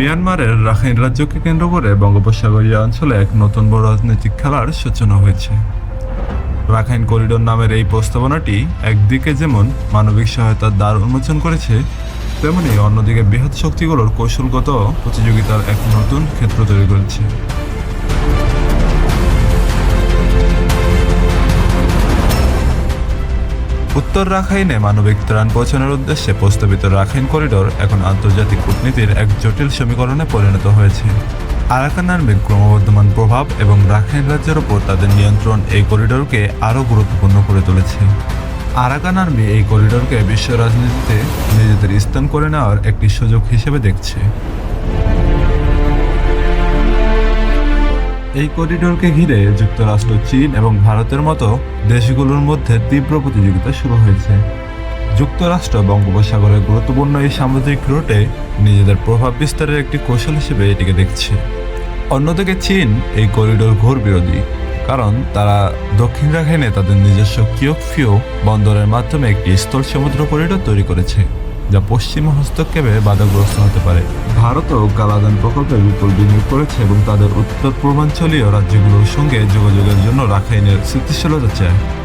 মিয়ানমারের রাখাইন রাজ্যকে কেন্দ্র করে বঙ্গোপসাগরীয় অঞ্চলে এক নতুন বড় রাজনৈতিক খেলার সূচনা হয়েছে। রাখাইন করিডোর নামের এই প্রস্তাবনাটি একদিকে যেমন মানবিক সহায়তার দ্বার উন্মোচন করেছে, তেমনি অন্যদিকে বৃহৎ শক্তিগুলোর কৌশলগত প্রতিযোগিতার এক নতুন ক্ষেত্র তৈরি করেছে। উত্তর রাখাইনে মানবিক ত্রাণ পৌঁছানোর উদ্দেশ্যে প্রস্তাবিত রাখাইন করিডোর এখন আন্তর্জাতিক কূটনীতির এক জটিল সমীকরণে পরিণত হয়েছে। আরাকান আর্মির ক্রমবর্ধমান প্রভাব এবং রাখাইন রাজ্যের ওপর তাদের নিয়ন্ত্রণ এই করিডোরকে আরও গুরুত্বপূর্ণ করে তুলেছে। আরাকান আর্মি এই করিডোরকে বিশ্ব রাজনীতিতে নিজেদের স্থান করে নেওয়ার একটি সুযোগ হিসেবে দেখছে। এই করিডোরকে ঘিরে যুক্তরাষ্ট্র, চীন এবং ভারতের মতো দেশগুলোর মধ্যে তীব্র প্রতিযোগিতা শুরু হয়েছে। যুক্তরাষ্ট্র বঙ্গোপসাগরের গুরুত্বপূর্ণ এই সামুদ্রিক রুটে নিজেদের প্রভাব বিস্তারের একটি কৌশল হিসেবে এটিকে দেখছে। অন্যদিকে চীন এই করিডোর ঘোর বিরোধী, কারণ তারা দক্ষিণ রাখাইনে তাদের নিজস্ব কিয়কফিও বন্দরের মাধ্যমে একটি স্থল সমুদ্র করিডোর তৈরি করেছে। যা পশ্চিমা হস্তক্ষেপে বাধাগ্রস্ত হতে পারে। ভারতও গালাগান প্রকল্পের বিপুল বিনিয়োগ করেছে এবং তাদের উত্তর পূর্বাঞ্চলীয় রাজ্যগুলোর সঙ্গে যোগাযোগের জন্য রাখাইনের স্থিতিশীলতা চায়।